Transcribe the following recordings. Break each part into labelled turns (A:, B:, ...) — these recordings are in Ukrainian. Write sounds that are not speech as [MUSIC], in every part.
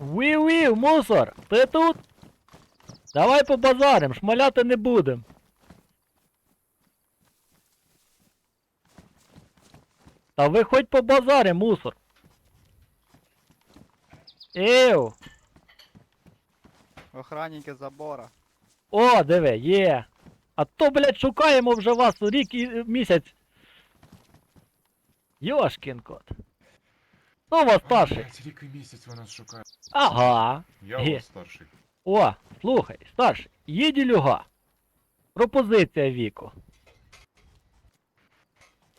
A: Вів-вів, мусор, ти тут? Давай побазарим, шмаляти не будем. Та ви хоч побазарим, мусор. Ев,
B: Охранники забора.
A: о, диви, є. А то, блядь, шукаємо вже вас рік і місяць. Йошкін кот. Хто у вас старший?
C: Блядь, рік і місяць вона шукає.
A: Ага.
C: Я у вас старший.
A: О, слухай, старший, є ділюга. Пропозиція віку.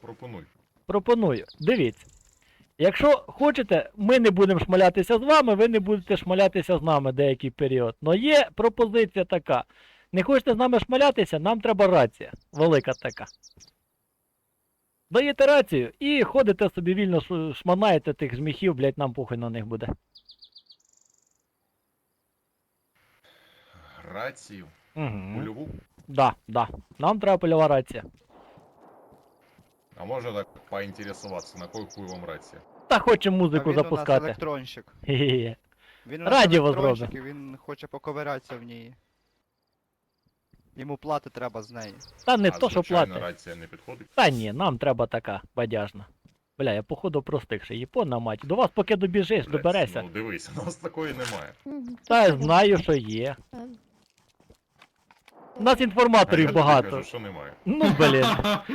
C: Пропонуй.
A: Пропоную. Дивіться. Якщо хочете, ми не будемо шмалятися з вами, ви не будете шмалятися з нами деякий період. Но є пропозиція така. Не хочете з нами шмалятися, нам треба рація. Велика така. Даєте рацію і ходите собі вільно шманаєте тих жміхів, блять, нам похуй на них буде.
C: Рацію.
A: Угу.
C: Польову.
A: Да, да. Нам треба польова рація.
C: А може так поінтересуватися, на кой хуй вам рація?
A: Та хочемо
B: А
A: музику
B: він у нас
A: запускати.
B: електронщик. Він у нас
A: Радіо
B: електронщик і він хоче поковирятися в ній. Йому плати треба з неї.
A: Та не
C: а
A: то, що
C: звичайна
A: платить.
C: рація не підходить.
A: Та ні, нам треба така бадяжна. Бля, я походу простих ще на мать. До вас поки добіжиш,
C: Блядь,
A: доберешся.
C: Ну дивись, у нас такої немає.
A: Та я знаю, що є.
D: е,
A: У нас
C: я
A: інформаторів
C: тобі
A: багато.
C: кажу, що немає.
A: Ну, блін.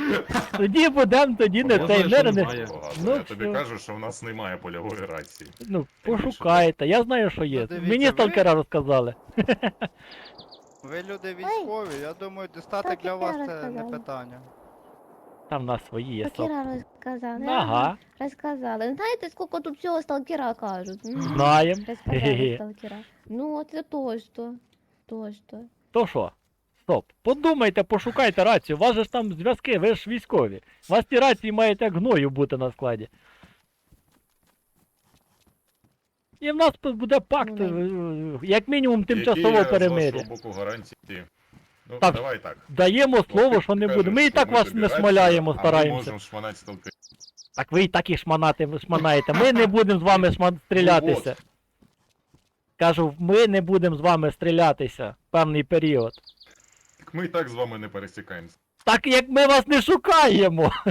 A: [LAUGHS] Тоді будем, тоді не
E: Я
A: цей
E: знаю, що
A: не, не.
E: немає.
C: Багато.
A: Ну,
C: я тобі
A: все.
C: кажу, що в нас немає польової рації.
A: Ну, пошукайте, я знаю, що є.
B: Ну, дивіться,
A: Мені
B: ви-
A: сталкера розказали. [LAUGHS]
B: Ви люди військові, я думаю, достаток
D: Так,
B: для
D: як
B: вас це не
D: розказала.
B: питання.
A: Там в нас свої є. стоп.
D: Сталкера розказали.
A: Ага,
D: Розказали. Знаєте, скільки тут всього сталкера кажуть? М,
A: знаємо.
D: Розказали
A: Хе-хе.
D: сталкера. Ну, от це точно. Точно.
A: То що? Стоп. Подумайте, пошукайте рацію. У вас же ж там зв'язки, ви ж військові. У вас ті рації мають як гною бути на складі. І в нас буде пакт,
D: Ну,
A: е, як мінімум,
C: з
A: перемир'я.
C: вашого боку гарантії? Ну,
A: Так,
C: давай так.
A: Даємо слово, що не
C: кажеш,
A: буде. Ми і так вас не
C: Ми
A: стараємося. Так ви і так і шманати шманаєте. Ми не будемо з вами шман... стрілятися.
C: от.
A: Кажу, ми не будемо з вами стрілятися певний період.
C: Так ми і так з вами не пересікаємося.
A: Так як ми вас не шукаємо. [LAUGHS]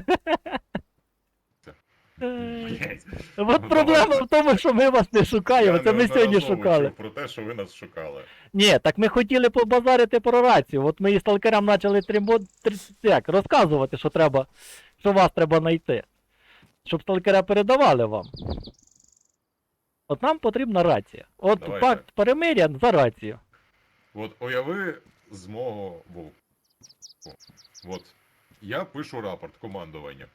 A: От
C: Ну,
A: проблема в тому, що ми вас не шукаємо. Це ми сьогодні шукали.
C: Про те, що ви нас шукали.
A: Ні, так ми хотіли побазарити про рацію. От ми і сталкерам почали як, розказувати, що треба, що вас треба знайти. Щоб сталкера передавали вам. От нам потрібна рація. От
C: Давай
A: факт
C: так.
A: перемиря за рацію.
C: От уяви з мого боку. От. Я пишу рапорт командування.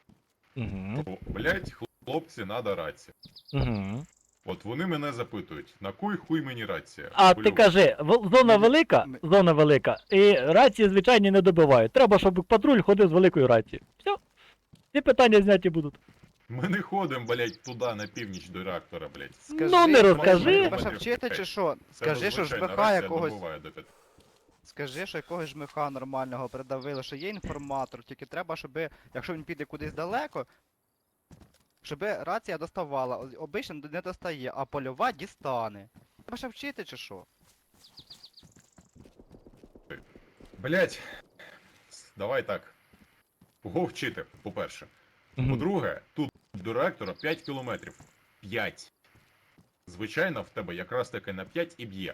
A: Угу.
C: Блять, хлопці, надо рація.
A: Угу.
C: От вони мене запитують, на кой хуй мені рація?
A: А
C: Польова.
A: ти кажи, зона велика, зона велика, і рації, звичайно, не добивають. Треба, щоб патруль ходив з великою рацією. Все. Ці питання зняті будуть.
C: Ми не ходимо, блять, туди на північ до реактора, блять.
A: Ну, не розкажи.
B: Ще вчити чи що? Скажи, що жмиха якогось. Скажи, що якогось жмиха нормального придавили, що є інформатор, тільки треба, щоб, якщо він піде кудись далеко, щоб рація доставала. Обично не достає, а польова дістане. Треба ще вчити чи що?
C: Блять, давай так. Кого вчити, по-перше. По-друге, тут до реактора 5 кілометрів. 5. Звичайно, в тебе якраз таки на 5 і б'є.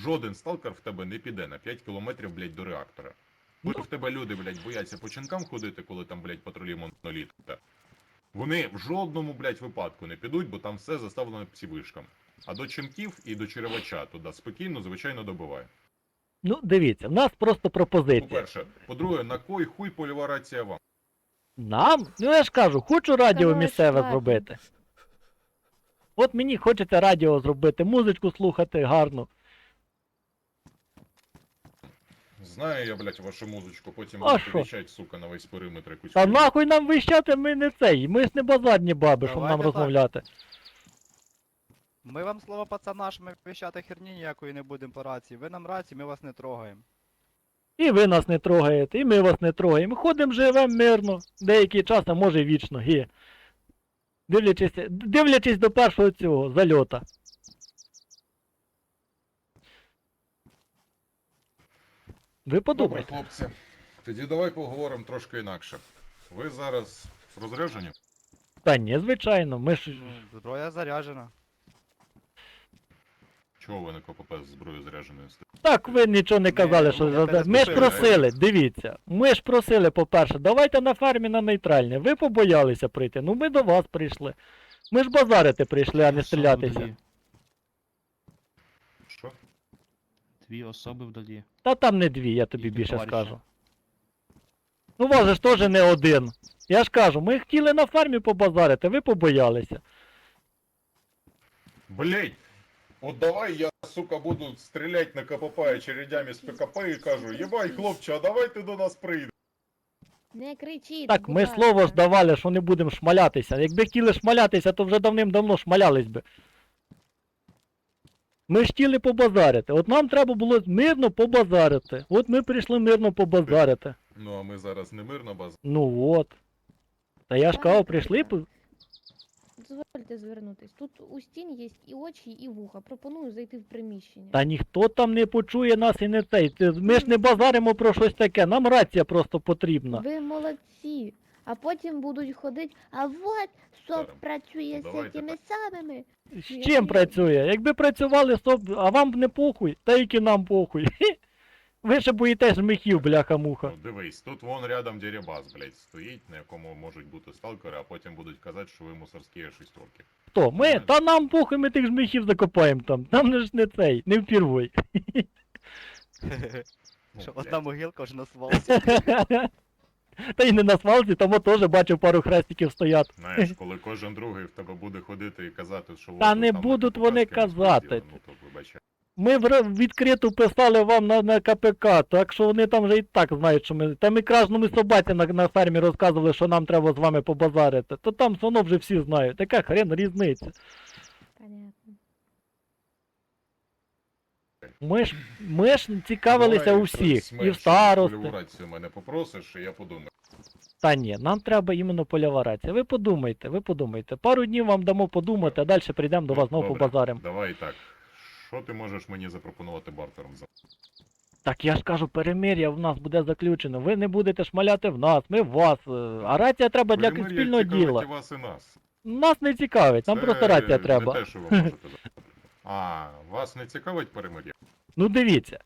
C: Жоден сталкер в тебе не піде на 5 кілометрів, блядь, до реактора. Бо в тебе люди, блядь, бояться по чинкам ходити, коли там, блядь, патрулі моноліта. Вони в жодному, блядь, випадку не підуть, бо там все заставлено псівишкам. А до чинків і до черевача туди спокійно, звичайно, добиває.
A: Ну, дивіться, в нас просто пропозиція.
C: По-перше. По-друге, на кой хуй польова рація вам?
A: Нам? Ну я ж кажу, хочу радіо місцеве зробити. От мені хочеться радіо зробити, музичку слухати гарну.
C: Знаю я, блядь, вашу музичку, потім
A: А що?
C: кричать, сука, на весь периметр якусь.
A: Та
C: хуйню.
A: нахуй нам вищати, ми не цей. Ми ж не базарні баби, щоб
B: Давайте
A: нам
B: так.
A: розмовляти.
B: Ми вам слово пацана, що ми вищати херні ніякої не будемо по рації. Ви нам рації, ми вас не трогаємо.
A: І ви нас не трогаєте, і ми вас не трогаємо. Ходимо, живемо мирно, деякий час, а може й вічно. Ге. Дивлячись, дивлячись до першого цього зальота. Ви
C: Добре,
A: подумайте.
C: хлопці. Тоді давай поговоримо трошки інакше. Ви зараз розряджені?
A: Та ні, звичайно, ми ж.
B: Ну, зброя заряджена.
C: Чого ви на КПП з зброєю зарядженою стоїте?
A: Так ви нічого не казали,
B: Ні,
A: що
B: ну,
A: за- ми ж просили, дивіться. Ми ж просили, по-перше, давайте на фермі на нейтральне. Ви побоялися прийти. Ну ми до вас прийшли. Ми ж базарити прийшли, а не
E: Особи
A: стрілятися.
E: вдалі.
C: Що?
E: Дві особи вдалі.
A: Та там не дві, я тобі
E: Їхні
A: більше
E: товариші.
A: скажу. Ну вас же ж теж не один. Я ж кажу, ми хотіли на фермі побазарити, ви побоялися.
C: Блять! От давай я, сука, буду стріляти на КПП очередями з ПКП і кажу, єбай, хлопче, а давай ти до нас прийдеш.
D: Не кричіть.
A: Так,
D: будь
A: ми
D: ласка.
A: слово ж давали, що не будемо шмалятися. Якби хотіли шмалятися, то вже давним-давно шмалялись би. Ми ж хотіли побазарити. От нам треба було мирно побазарити. От ми прийшли мирно побазарити.
C: Ну а ми зараз не мирно баз.
A: Ну от. Та я ж
D: Пане
A: прийшли.
D: Дозвольте звернутись. Тут у стін є і очі, і вуха. Пропоную зайти в приміщення.
A: Та ніхто там не почує нас і не цей. Ми ж не базаримо про щось таке. Нам рація просто потрібна.
D: Ви молодці. А потім будуть ходити, а от СОП працює з
C: Давайте
D: цими самими.
A: З
D: я
A: чим
D: не-
A: працює? Якби працювали, стоп, а вам б не похуй, та й і нам похуй. [LAUGHS] Ви ще боїтесь жмихів, бляха-муха.
C: Ну, дивись, тут вон рядом дерибас, блять, стоїть, на якому можуть бути сталкери, а потім будуть казати, що ви мусорські шістерки.
A: Хто? Ми? Та нам похуй, ми тих жмихів закопаємо там. Нам же ж не цей, не впірвой. [LAUGHS]
C: Ну,
B: Що
C: блядь.
B: одна могилка вже на свалці. [LAUGHS] [LAUGHS]
A: Та й не на свалці, тому теж бачив пару хрестиків стоять.
C: Знаєш, [LAUGHS] коли кожен другий в тебе буде ходити і казати, що
A: Та не
C: там
A: будуть
C: на
A: вони
C: Кавказі
A: казати.
C: Ну, то вибачай.
A: Ми в відкрито писали вам на, на КПК, так що вони там вже і так знають, що ми. Та ми кражному собаці на, на фермі розказували, що нам треба з вами побазарити. То там все одно вже всі знають. Така хрен різниця.
D: Понятно.
A: Ми ж, ми ж цікавилися
C: Давай
A: у всіх. І в
C: менше
A: старости.
C: мене попросиш, і я подумаю.
A: Та ні, нам треба іменно польова рація. Ви подумайте, ви подумайте. Пару днів вам дамо подумати, а далі прийдемо до вас знову
C: добре.
A: побазаримо.
C: Давай так. Що ти можеш мені запропонувати бартером за
A: Так я ж кажу, перемир'я в нас буде заключено. Ви не будете шмаляти в нас, ми в вас. е, А рація треба для
C: Перемир'я
A: спільного
C: цікавить
A: діла.
C: і вас і нас.
A: Нас не цікавить, нам
C: Це
A: просто рація треба.
C: Не те, що ви можете зробити. А, вас не цікавить перемир'я?
A: Ну дивіться.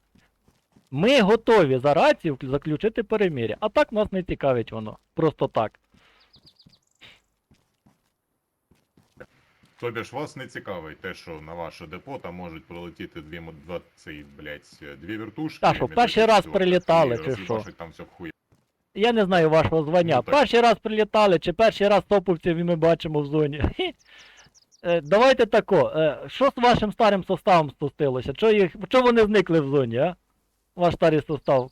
A: Ми готові за рацію заключити перемир'я, а так нас не цікавить воно. Просто так.
C: Тобі ж вас не цікавить те, що на ваше депо там можуть прилетіти дві, мо- два цей, блядь, дві вертушки.
A: Та що, перший раз прилітали, чи що?
C: там все в.
A: Я не знаю вашого звання.
C: Ну, так.
A: Перший раз прилітали, чи перший раз топовців ми бачимо в зоні. [LAUGHS] Е, Давайте тако. е, Що з вашим старим составом стостилося? Чого їх, чого вони зникли в зоні, а? Ваш старий состав.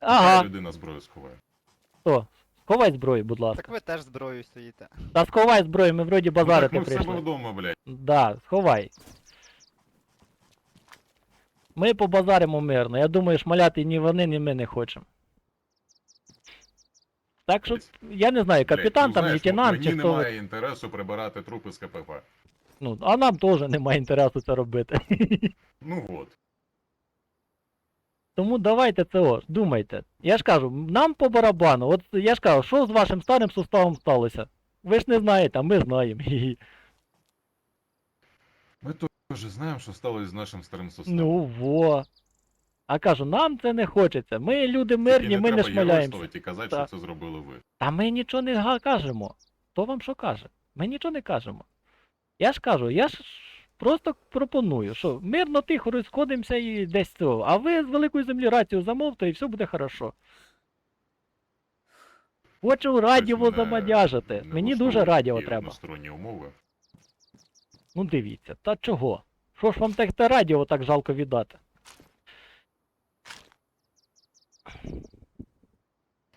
C: Ага. Людина зброю сховає.
A: хто? Сховай зброю, будь ласка.
B: Так ви теж зброєю стоїте.
A: Та сховай зброю, ми вроді
C: Ну, так
A: базарити
C: ми в себе
A: прийшли.
C: вдома, блядь.
A: Да, сховай. Ми побазаримо мирно. Я думаю, шмаляти ні вони, ні ми не хочемо. Так що, я не знаю, капітан
C: Блядь,
A: там,
C: ну, знаєш,
A: лейтенант
C: Мені
A: чи хто. ви-
C: немає інтересу прибирати трупи з КПП.
A: Ну, а нам теж немає інтересу це робити. [LAUGHS]
C: Ну от.
A: Тому давайте це о, думайте. Я ж кажу, нам по барабану. От я ж кажу, що з вашим старим суставом сталося? Ви ж не знаєте, а ми знаємо. [LAUGHS]
C: Ми теж знаємо, що сталося з нашим старим суставом.
A: Ну во. А кажу, нам це не хочеться. Ми люди мирні, ми не шмаляємося.
C: і казати, що це зробили ви.
A: Та ми нічого не кажемо. Хто вам що каже? Ми нічого не кажемо. Я ж кажу, я ж просто пропоную, що мирно тихо розходимося і десь цього. А ви з великої землі рацію замовте і все буде хорошо. Хочу радіо замадяжити. Мені дуже радіо треба.
C: умови.
A: Ну дивіться, та чого? Що ж вам так те радіо так жалко віддати?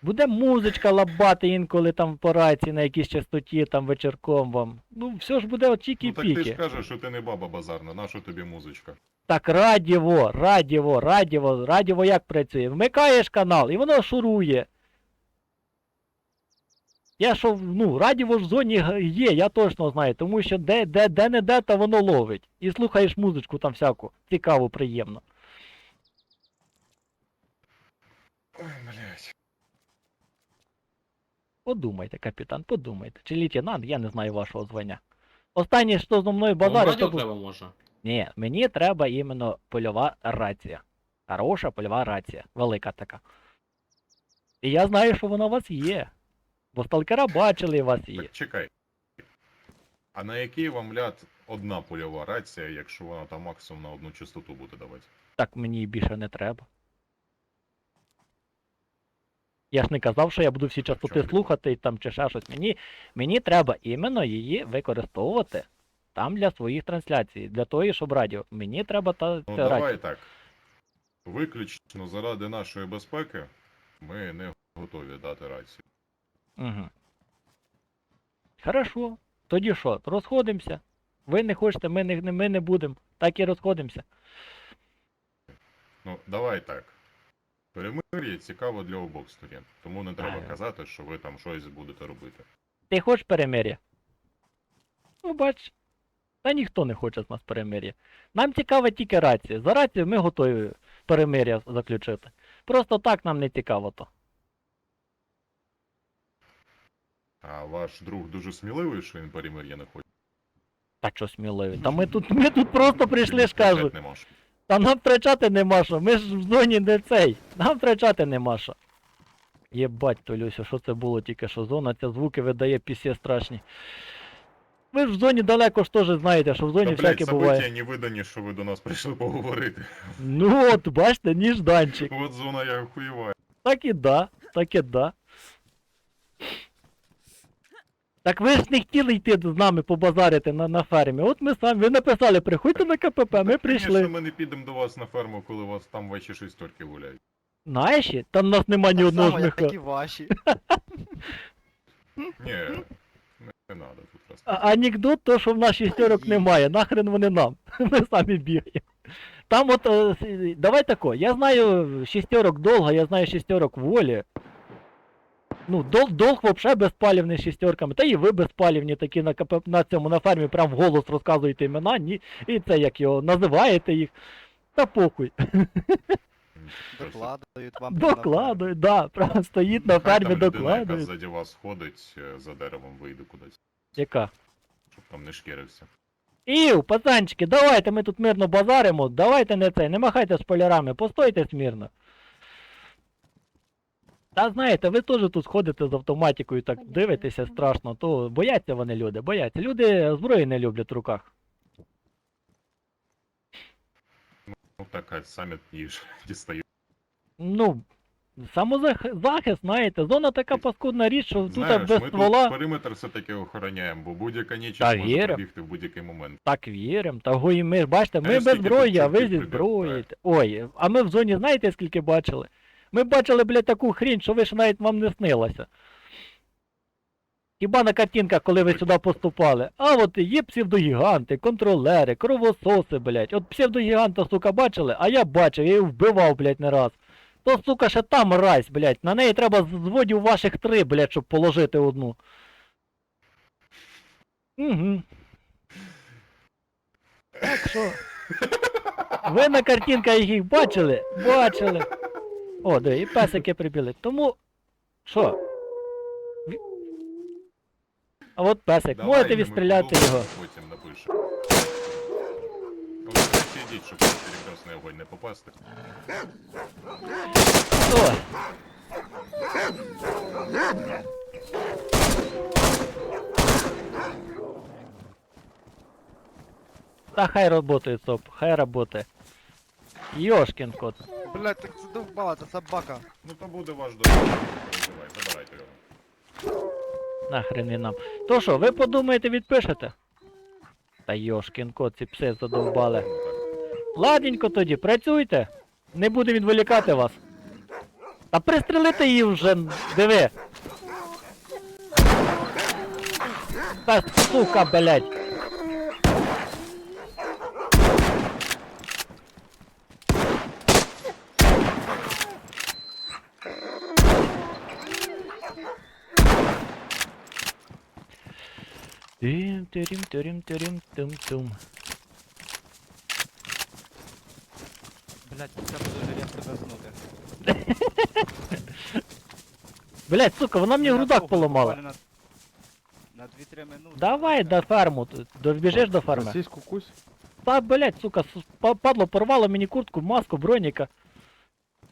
A: Буде музичка лабати інколи там по рації на якійсь частоті, там вечірком вам. Ну, все ж буде от
C: Ну так ти ж кажеш, що ти не баба базарна, наша тобі музичка.
A: Так радіо, радіо, радіо, радіо як працює? Вмикаєш канал і воно шурує. Я що, ну, радіо ж в зоні г- є, я точно знаю, тому що де, де, де не де, то воно ловить. І слухаєш музичку там всяку, цікаву, приємно.
C: Ой, блядь.
A: Подумайте, капітан, подумайте. Чи лейтенант, я не знаю вашого звання. Останнє, що зі мною базарить,
F: радіо
A: то
F: треба може?
A: Ні, мені треба іменно польова рація. Хороша польова рація. Велика така. І я знаю, що вона у вас є. Бо сталкера бачили, у вас є.
C: Так, чекай. А на який вам ляд одна польова рація, якщо вона там максимум на одну частоту буде давати?
A: Так мені більше не треба. Я ж не казав, що я буду всі частоти слухати і там чи ще щось. Мені, мені треба іменно її використовувати там для своїх трансляцій, для того, щоб радіо. Мені треба та
C: Ну давай
A: радіо.
C: так. Виключно заради нашої безпеки ми не готові дати рацію.
A: Угу. Хорошо. Тоді що, розходимося. Ви не хочете, ми не, ми не будемо. Так і розходимося.
C: Ну, давай так. Перемир'я цікаво для обох сторін, тому не треба
A: Ага.
C: казати, що ви там щось будете робити.
A: Ти хочеш перемир'я? Ну, бач. Та ніхто не хоче з нас перемир'я. Нам цікава тільки рація. За рацію ми готові перемир'я заключити. Просто так нам не цікаво то.
C: А ваш друг дуже сміливий, що він перемир'я не хоче.
A: Так що сміливі. Та ми тут, ми тут просто прийшли ж кажу. Та нам втрачати нема що. Ми ж в зоні не цей. Нам втрачати нема що. Єбать, Толюся, що це було тільки що зона, ця звуки видає пісє страшні. Ви ж в зоні далеко ж теж знаєте, що в зоні
C: Та, блядь,
A: всяке буває.
C: события не видані, що ви до нас прийшли поговорити.
A: Ну от, бачите, ніжданчик.
C: От зона я охуєваю.
A: Так і да, так і да. Так ви ж не хотіли йти з нами побазарити на, на фермі. От ми самі, ви написали, приходьте на КПП, ми
C: Так,
A: прийшли.
C: Ми не підемо до вас на ферму, коли у вас там ваші шестерки гуляють.
A: Наші? Там в нас нема ні
B: Так
A: одного
B: само, як
A: жмиха.
B: такі ваші. [LAUGHS]
C: Ні, не, не надо тут раз.
A: А, анекдот, то, що в нас шістерок
B: Ні.
A: немає, нахрен вони нам. [LAUGHS] Ми самі бігаємо. Там от, е, с- давай тако, я знаю шістерок долга, я знаю шістерок волі. Ну, дол, долг вообще безпалівний з шістерками, та і ви безпалівні такі на, КП, на цьому на фермі прям вголос розказуєте імена, ні, і це як його називаєте їх. Та похуй.
B: Докладують вам.
A: Докладують, да, прям стоїть на фермі,
C: там людина, яка
A: докладують.
C: ззаді вас ходить, е, за деревом вийде кудись,
A: Яка?
C: щоб там не шкірився.
A: Ів, пацанчики, давайте ми тут мирно базаримо, давайте не цей, не махайте з полярами, постойте смірно. Та знаєте, ви теж тут ходите з автоматикою, так
D: Понятно.
A: дивитеся страшно, то бояться вони люди, бояться. Люди зброї не люблять в руках.
C: Ну так, а самі її ж [LAUGHS] дістають.
A: Ну, самозахист, знаєте, зона така паскудна річ, що тут
C: Знаєш,
A: без
C: ми
A: ствола.
C: тут периметр все-таки охороняємо, бо будь-яка
A: Та
C: нічого може
A: вірю.
C: пробігти в будь-який момент.
A: Так віримо, та го і ми бачите, ми
C: Знаєш,
A: без
C: скільки
A: зброї, а ви
C: чортів
A: зі
C: прибіг,
A: зброєю. Ой, а ми в зоні знаєте скільки бачили? Ми бачили, блядь, таку хрінь, що ви ж навіть вам не снилося. Хіба на картинках, коли ви сюди поступали? А от є псевдогіганти, контролери, кровососи, блядь. От псевдогіганта, сука, бачили, а я бачив, я її вбивав, блядь, не раз. То, сука, ще там мразь, блядь. На неї треба зводів ваших три, блядь, щоб положити одну. Угу. Так що. Ви на картинках їх бачили? Бачили. О, диви, і песики прибіли. Тому. Що? А от песик,
C: Давай,
A: можете
C: ми
A: відстріляти його.
C: Потім напишемо. Краще щоб перекресний огонь не попасти.
A: О! Та хай работает, соп, хай работает. Йошкін кот.
B: Блядь, так задовбала та собака.
C: Ну то буде ваш. Не переживай, забирайте його.
A: Нахрен він нам. То що, ви подумаєте, відпишете? Та йошкін кот, ці пси задовбали. Ладненько тоді, працюйте. Не буду відволікати вас. Та пристрелити її вже, диви. Та сука, блядь. Тим, тирім, тирім, тирім, тим, тим.
B: Блядь, це буде вже різко заснути. [LAUGHS]
A: Блять, сука, вона мені грудак поламала.
B: На, на 2-3 минути.
A: Давай до ферму, т- добіжиш до ферми.
F: Російську кусь?
A: Та, блять, сука, су- па- падло порвало мені куртку, маску, броніка.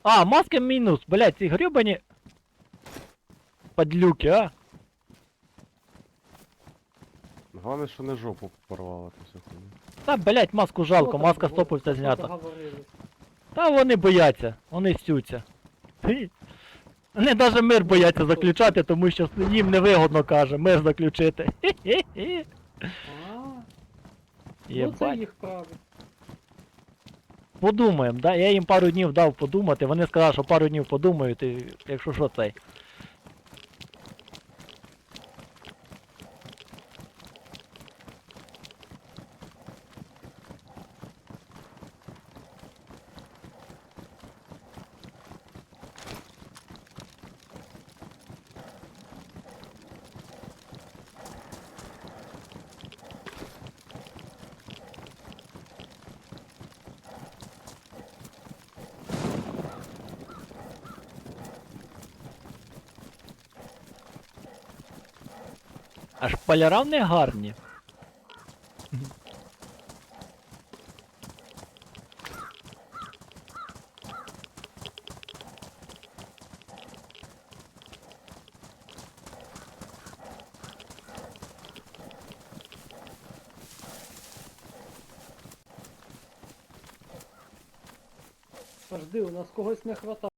A: А, маска мінус, блять, ці грюбані. Падлюки, а?
F: Головне, що не жопу порвала та вся хуйня.
A: Та, блять, маску жалко, маска стоповця знята. Та вони бояться, вони стються. Вони навіть мир бояться заключати, тому що їм невигодно каже, мир заключити. Хі-хі-хі.
G: Ну, це
A: Єбать.
G: їх право.
A: Подумаємо, да? Я їм пару днів дав подумати, вони сказали, що пару днів подумають, і якщо що цей. Аж поляра не гарні.
G: Жди, у нас когось не хватає.